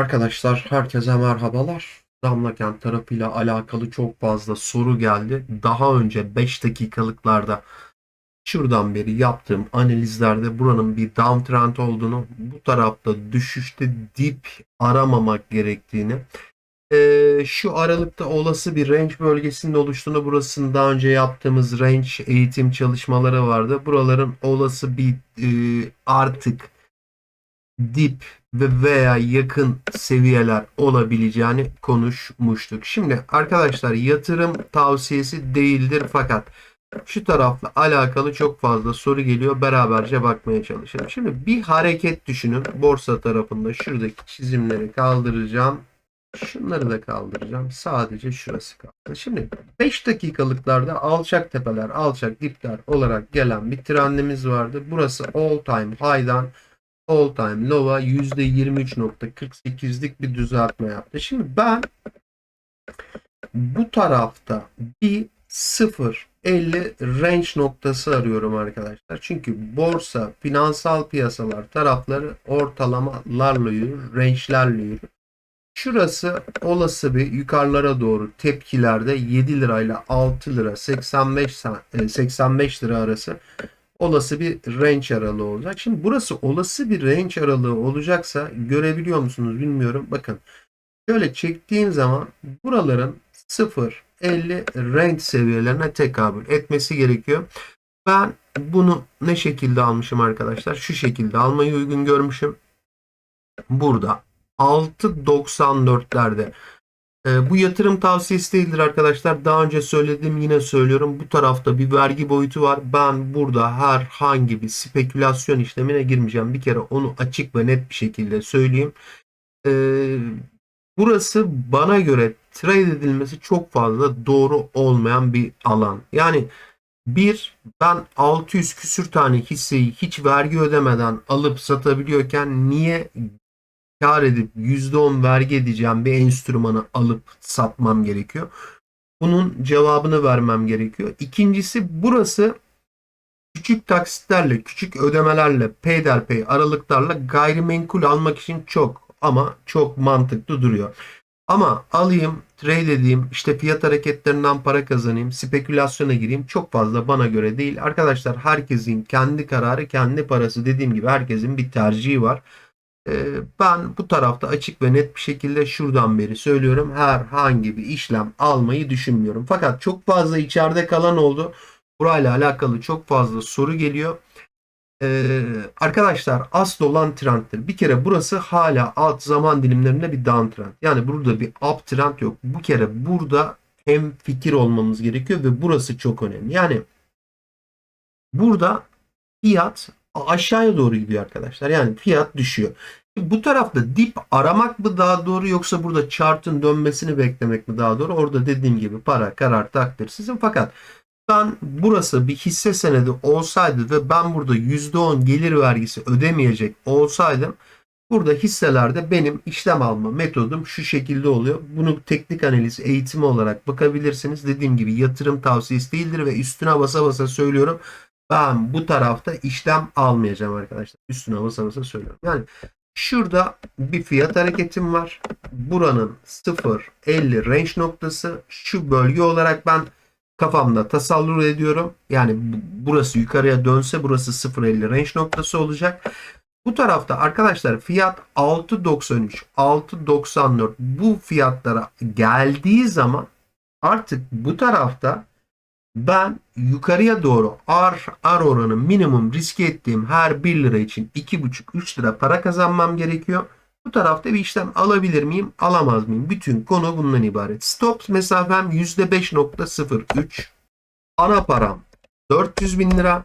Arkadaşlar herkese merhabalar. Damlakent tarafıyla alakalı çok fazla soru geldi. Daha önce 5 dakikalıklarda şuradan beri yaptığım analizlerde buranın bir downtrend olduğunu, bu tarafta düşüşte dip aramamak gerektiğini, şu aralıkta olası bir range bölgesinde oluştuğunu, burasının daha önce yaptığımız range eğitim çalışmaları vardı. Buraların olası bir artık dip ve veya yakın seviyeler olabileceğini konuşmuştuk. Şimdi arkadaşlar yatırım tavsiyesi değildir fakat şu tarafla alakalı çok fazla soru geliyor. Beraberce bakmaya çalışalım. Şimdi bir hareket düşünün. Borsa tarafında şuradaki çizimleri kaldıracağım. Şunları da kaldıracağım. Sadece şurası kaldı. Şimdi 5 dakikalıklarda alçak tepeler, alçak dipler olarak gelen bir trendimiz vardı. Burası all time high'dan all time low'a %23.48'lik bir düzeltme yaptı. Şimdi ben bu tarafta bir 0.50 range noktası arıyorum arkadaşlar. Çünkü borsa, finansal piyasalar tarafları ortalamalarla yürür, range'lerle yürür. Şurası olası bir yukarılara doğru tepkilerde 7 lirayla 6 lira 85 sa- e, 85 lira arası olası bir range aralığı olacak. Şimdi burası olası bir range aralığı olacaksa görebiliyor musunuz bilmiyorum. Bakın şöyle çektiğim zaman buraların 0 50 range seviyelerine tekabül etmesi gerekiyor. Ben bunu ne şekilde almışım arkadaşlar? Şu şekilde almayı uygun görmüşüm. Burada 6.94'lerde e, bu yatırım tavsiyesi değildir arkadaşlar. Daha önce söyledim yine söylüyorum. Bu tarafta bir vergi boyutu var. Ben burada herhangi bir spekülasyon işlemine girmeyeceğim. Bir kere onu açık ve net bir şekilde söyleyeyim. E, burası bana göre trade edilmesi çok fazla doğru olmayan bir alan. Yani bir ben 600 küsür tane hisseyi hiç vergi ödemeden alıp satabiliyorken niye kar edip %10 vergi edeceğim bir enstrümanı alıp satmam gerekiyor. Bunun cevabını vermem gerekiyor. İkincisi burası küçük taksitlerle, küçük ödemelerle, peyderpey aralıklarla gayrimenkul almak için çok ama çok mantıklı duruyor. Ama alayım, trade edeyim, işte fiyat hareketlerinden para kazanayım, spekülasyona gireyim çok fazla bana göre değil. Arkadaşlar herkesin kendi kararı, kendi parası dediğim gibi herkesin bir tercihi var. Ee, Ben bu tarafta açık ve net bir şekilde şuradan beri söylüyorum. Herhangi bir işlem almayı düşünmüyorum. Fakat çok fazla içeride kalan oldu. Burayla alakalı çok fazla soru geliyor. Ee, arkadaşlar asıl olan trenddir. Bir kere burası hala alt zaman dilimlerinde bir down trend. Yani burada bir up trend yok. Bu kere burada hem fikir olmamız gerekiyor ve burası çok önemli. Yani burada fiyat aşağıya doğru gidiyor arkadaşlar. Yani fiyat düşüyor. Bu tarafta dip aramak mı daha doğru yoksa burada chart'ın dönmesini beklemek mi daha doğru? Orada dediğim gibi para, karar, takdir sizin. Fakat ben burası bir hisse senedi olsaydı ve ben burada %10 gelir vergisi ödemeyecek olsaydım burada hisselerde benim işlem alma metodum şu şekilde oluyor. Bunu teknik analiz eğitimi olarak bakabilirsiniz. Dediğim gibi yatırım tavsiyesi değildir ve üstüne basa basa söylüyorum. Ben bu tarafta işlem almayacağım arkadaşlar. Üstüne basa basa söylüyorum. Yani şurada bir fiyat hareketim var. Buranın 0.50 range noktası şu bölge olarak ben kafamda tasavvur ediyorum. Yani bu- burası yukarıya dönse burası 0.50 range noktası olacak. Bu tarafta arkadaşlar fiyat 6.93, 6.94 bu fiyatlara geldiği zaman artık bu tarafta ben yukarıya doğru R, R oranı minimum riske ettiğim her 1 lira için 2,5-3 lira para kazanmam gerekiyor. Bu tarafta bir işlem alabilir miyim, alamaz mıyım? Bütün konu bundan ibaret. Stop mesafem %5.03. Ana param 400 bin lira.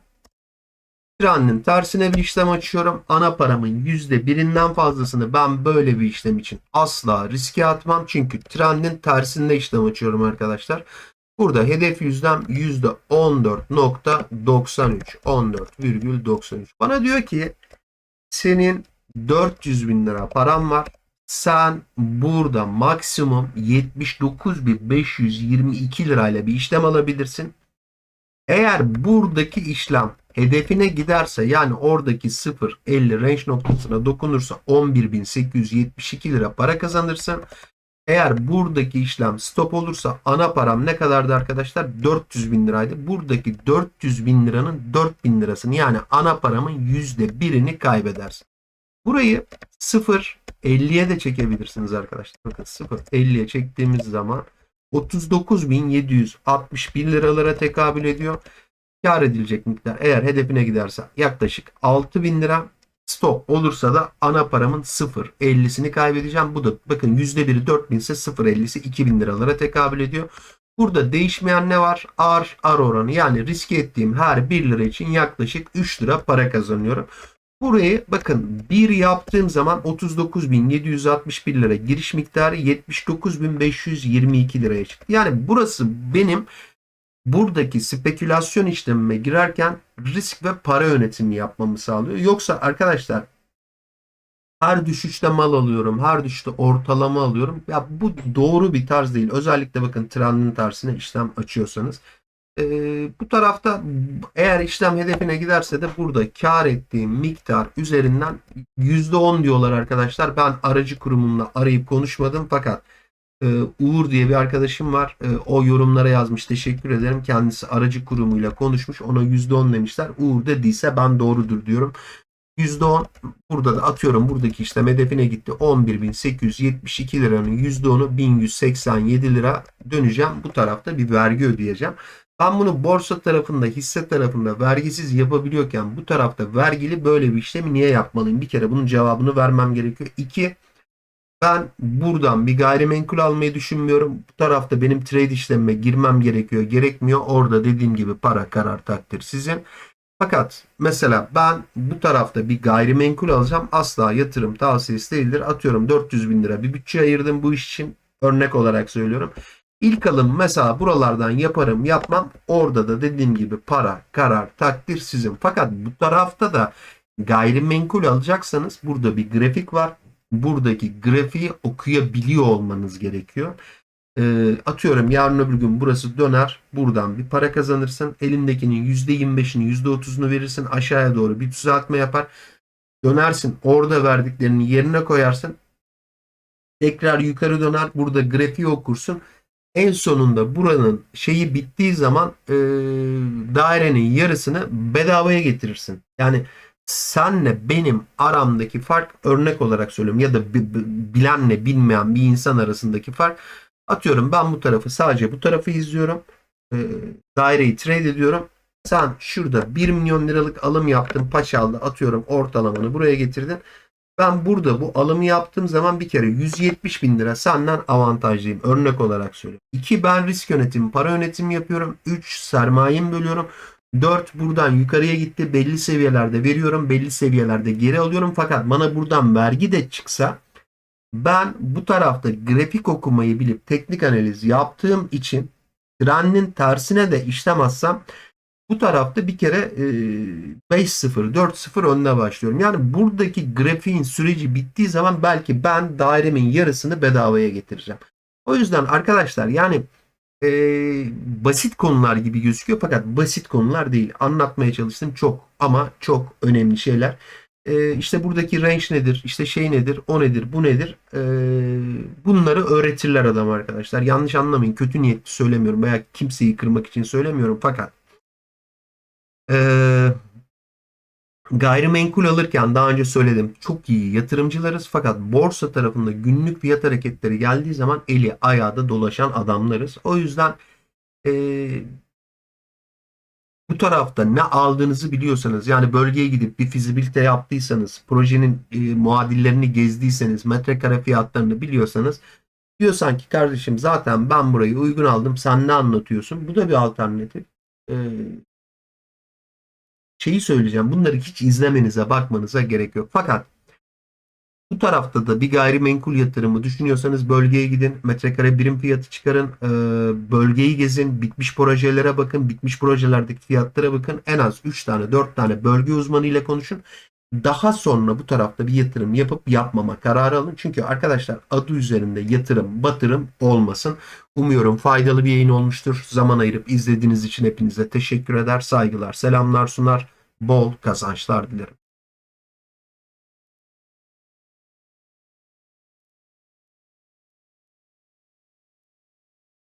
Trendin tersine bir işlem açıyorum. Ana paramın %1'inden fazlasını ben böyle bir işlem için asla riske atmam. Çünkü trendin tersinde işlem açıyorum arkadaşlar. Burada hedef yüzdem %14.93. 14,93. Bana diyor ki senin 400 bin lira param var. Sen burada maksimum 79.522 lirayla bir işlem alabilirsin. Eğer buradaki işlem hedefine giderse yani oradaki 0.50 range noktasına dokunursa 11.872 lira para kazanırsın. Eğer buradaki işlem stop olursa ana param ne kadardı arkadaşlar? 400 bin liraydı. Buradaki 400 bin liranın 4 bin lirasını yani ana paramın %1'ini kaybedersin. Burayı 0.50'ye de çekebilirsiniz arkadaşlar. Bakın 0.50'ye çektiğimiz zaman 39.761 liralara tekabül ediyor. Kar edilecek miktar eğer hedefine giderse yaklaşık 6.000 lira. Stop olursa da ana paramın 0.50'sini kaybedeceğim. Bu da bakın %1'i 4000 ise 0.50'si 2000 liralara tekabül ediyor. Burada değişmeyen ne var? R, R oranı. Yani riske ettiğim her 1 lira için yaklaşık 3 lira para kazanıyorum. Burayı bakın 1 yaptığım zaman 39.761 lira giriş miktarı 79.522 liraya çıktı. Yani burası benim buradaki spekülasyon işlemime girerken risk ve para yönetimi yapmamı sağlıyor. Yoksa arkadaşlar her düşüşte mal alıyorum, her düşüşte ortalama alıyorum. Ya bu doğru bir tarz değil. Özellikle bakın trendin tersine işlem açıyorsanız. Ee, bu tarafta eğer işlem hedefine giderse de burada kar ettiğim miktar üzerinden %10 diyorlar arkadaşlar. Ben aracı kurumumla arayıp konuşmadım fakat e, Uğur diye bir arkadaşım var. E, o yorumlara yazmış. Teşekkür ederim. Kendisi aracı kurumuyla konuşmuş. Ona %10 demişler. Uğur dediyse ben doğrudur diyorum. %10 burada da atıyorum buradaki işlem hedefine gitti. 11.872 liranın %10'u 1187 lira döneceğim. Bu tarafta bir vergi ödeyeceğim. Ben bunu borsa tarafında, hisse tarafında vergisiz yapabiliyorken bu tarafta vergili böyle bir işlemi niye yapmalıyım? Bir kere bunun cevabını vermem gerekiyor. İki, ben buradan bir gayrimenkul almayı düşünmüyorum. Bu tarafta benim trade işlemime girmem gerekiyor, gerekmiyor. Orada dediğim gibi para karar takdir sizin. Fakat mesela ben bu tarafta bir gayrimenkul alacağım. Asla yatırım tavsiyesi değildir. Atıyorum 400 bin lira bir bütçe ayırdım bu iş için. Örnek olarak söylüyorum. İlk alım mesela buralardan yaparım yapmam. Orada da dediğim gibi para, karar, takdir sizin. Fakat bu tarafta da gayrimenkul alacaksanız burada bir grafik var. Buradaki grafiği okuyabiliyor olmanız gerekiyor. Ee, atıyorum yarın öbür gün burası döner. Buradan bir para kazanırsın. Elindekinin %25'ini %30'unu verirsin. Aşağıya doğru bir düzeltme yapar. Dönersin. Orada verdiklerini yerine koyarsın. Tekrar yukarı döner. Burada grafiği okursun. En sonunda buranın şeyi bittiği zaman e, dairenin yarısını bedavaya getirirsin. Yani senle benim aramdaki fark örnek olarak söylüyorum ya da bilenle bilmeyen bir insan arasındaki fark atıyorum ben bu tarafı sadece bu tarafı izliyorum. E, daireyi trade ediyorum. Sen şurada 1 milyon liralık alım yaptın paçalda atıyorum ortalamanı buraya getirdin. Ben burada bu alımı yaptığım zaman bir kere 170 bin lira senden avantajlıyım. Örnek olarak söylüyorum. 2 ben risk yönetimi, para yönetimi yapıyorum. 3 sermayemi bölüyorum. 4 buradan yukarıya gitti. Belli seviyelerde veriyorum. Belli seviyelerde geri alıyorum. Fakat bana buradan vergi de çıksa ben bu tarafta grafik okumayı bilip teknik analiz yaptığım için trendin tersine de işlemezsem bu tarafta bir kere 5-0, 4-0 önüne başlıyorum. Yani buradaki grafiğin süreci bittiği zaman belki ben dairemin yarısını bedavaya getireceğim. O yüzden arkadaşlar yani e, basit konular gibi gözüküyor fakat basit konular değil. Anlatmaya çalıştım çok ama çok önemli şeyler. E, işte buradaki range nedir, işte şey nedir, o nedir, bu nedir? E, bunları öğretirler adam arkadaşlar. Yanlış anlamayın. Kötü niyetli söylemiyorum veya kimseyi kırmak için söylemiyorum fakat ee, gayrimenkul alırken daha önce söyledim çok iyi yatırımcılarız fakat borsa tarafında günlük fiyat hareketleri geldiği zaman eli ayağı da dolaşan adamlarız. O yüzden e, bu tarafta ne aldığınızı biliyorsanız yani bölgeye gidip bir fizibilite yaptıysanız projenin e, muadillerini gezdiyseniz metrekare fiyatlarını biliyorsanız diyorsan ki kardeşim zaten ben burayı uygun aldım sen ne anlatıyorsun bu da bir alternatif. E, şeyi söyleyeceğim. Bunları hiç izlemenize, bakmanıza gerek yok. Fakat bu tarafta da bir gayrimenkul yatırımı düşünüyorsanız bölgeye gidin. Metrekare birim fiyatı çıkarın. E, bölgeyi gezin. Bitmiş projelere bakın. Bitmiş projelerdeki fiyatlara bakın. En az 3 tane 4 tane bölge uzmanı ile konuşun. Daha sonra bu tarafta bir yatırım yapıp yapmama kararı alın. Çünkü arkadaşlar adı üzerinde yatırım, batırım olmasın. Umuyorum faydalı bir yayın olmuştur. Zaman ayırıp izlediğiniz için hepinize teşekkür eder. Saygılar, selamlar sunar. Bol kazançlar dilerim.